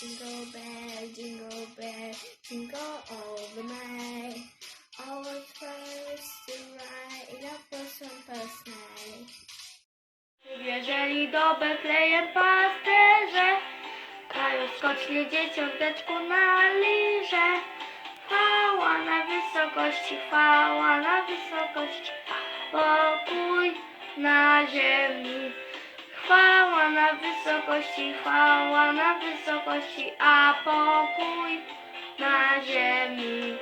jingle bell, jingle bell, jingle all the way. Our first to ride up for some personal. Przywieżeli do Betlejem pasterze, kraju skocznie dzieciąteczku na liże. Chwała na wysokości, chwała na wysokości, pokój na ziemi. Chwała na wysokości, chwała na wysokości, a pokój na ziemi.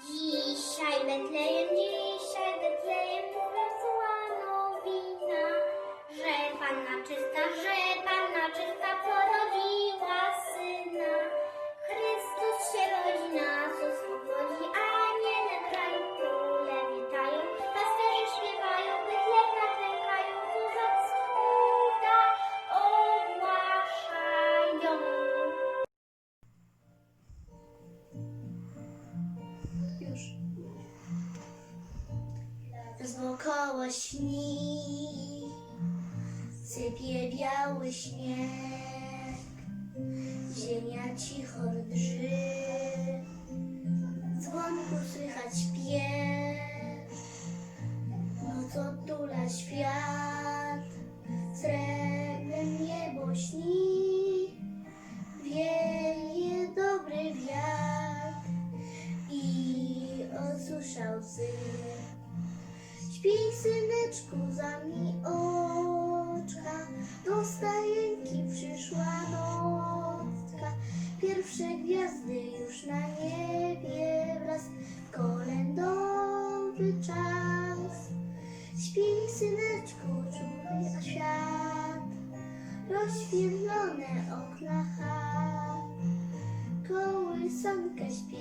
Dzisiaj Betlejem, dzisiaj Wokoło śni, sypie biały śnieg, ziemia cicho drży, dzwonku słychać śpiew, noc otula świat, Pierwsze gwiazdy już na niebie wraz, kolędowy czas. Śpij, syneczku, czuj świat, rozświetlone okna chat. Kołysankę śpiewa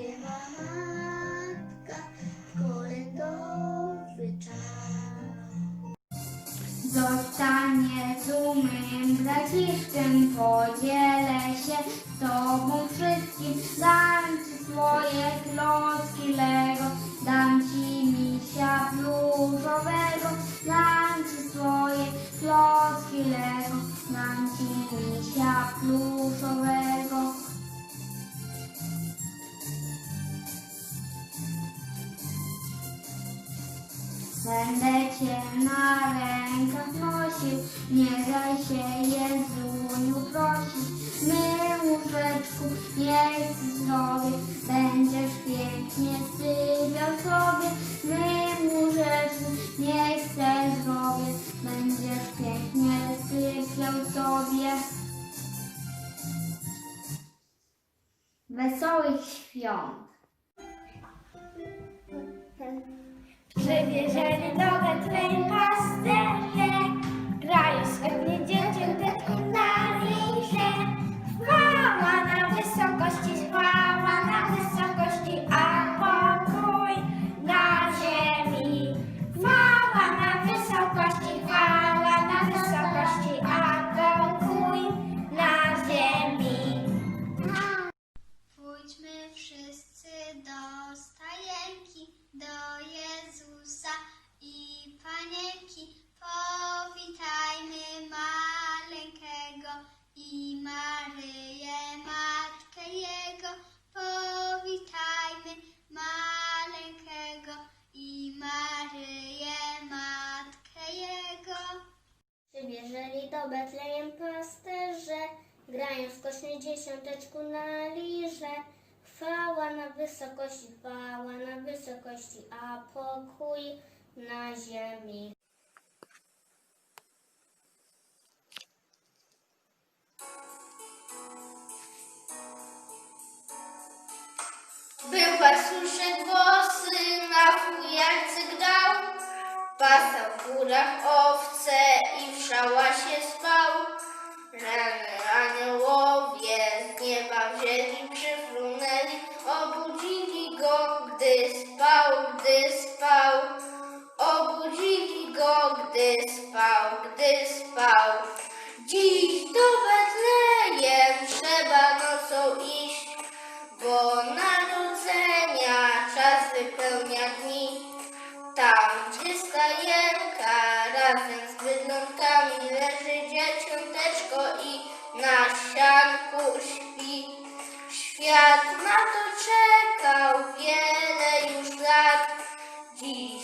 rękach nosił, nie daj się Jezuniu prosić. My łóżeczku niech zdrowie, będziesz pięknie sypiał sobie. My łóżeczku niech se zdrowie, będziesz pięknie sypiał sobie. Wesołych świąt! Przywiezieli do Betlejem pasterze, do Betlejem pasterze, grają skocznie dziesiąteczku na liże. Chwała na wysokości, chwała na wysokości, a pokój na ziemi. Był pasuszek włosy, na fujarce grał, pasał w górach owce i w szałasie spał. Rany aniołowie z nieba wzięli, przyfrunęli, obudzili go, gdy spał, gdy spał. Obudzili go, gdy spał, gdy spał. Dziś do Betlejem trzeba nocą iść, bo narodzenia czas wypełnia dni. Tam, gdzie stajenka razem z bydlątkami leży dzieciąteczko i na sianku śpi. Świat na to czekał wiele już lat. Dziś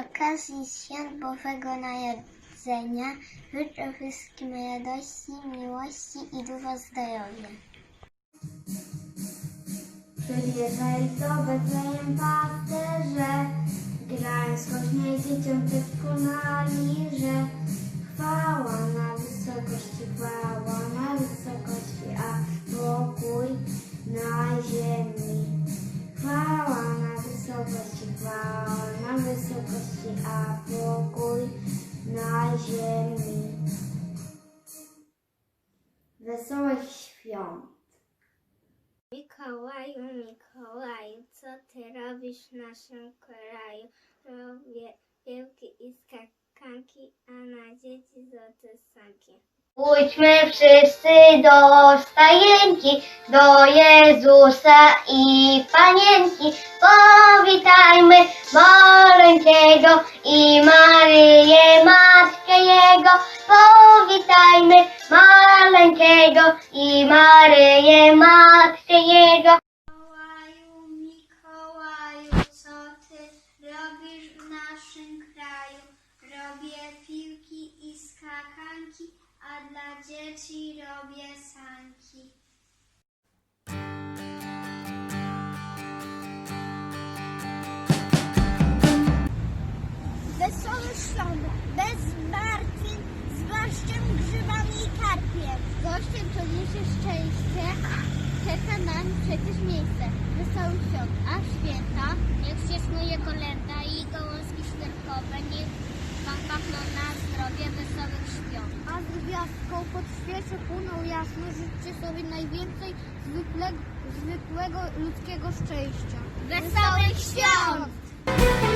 Okazji Świąt Bożego Narodzenia życzę wszystkim radości, miłości i dużo zdrowia. Przybierzeli do Betlejem ziemi. Wesołych świąt! Mikołaju, Mikołaju, co ty robisz w naszym kraju? Robię piłki i skakanki, a na dzieci złote sanki. Pójdźmy wszyscy do stajenki, do Jezusa i Panienki. Powitajmy maleńkiego i Maryję, Matkę Jego. Powitajmy maleńkiego i Maryję, Matkę Jego. Mikołaju, Mikołaju, co ty robisz w naszym kraju? Robię piłki i skakanki, a dla dzieci robię sanki. Wesoły świąt, bez martwień, z gościem, grzybami i karpiem. Gościem to niesie szczęście, czeka nam przecież miejsce. Wesoły świąt, a święta, niech się snuje kolenda i gałązki świerkowe, niech wam pachną na zdrowie wesołych świąt. A z gwiazdką pod świecie płyną jasno, życzcie sobie najwięcej zwykłego, zwykłego ludzkiego szczęścia. Wesołych świąt!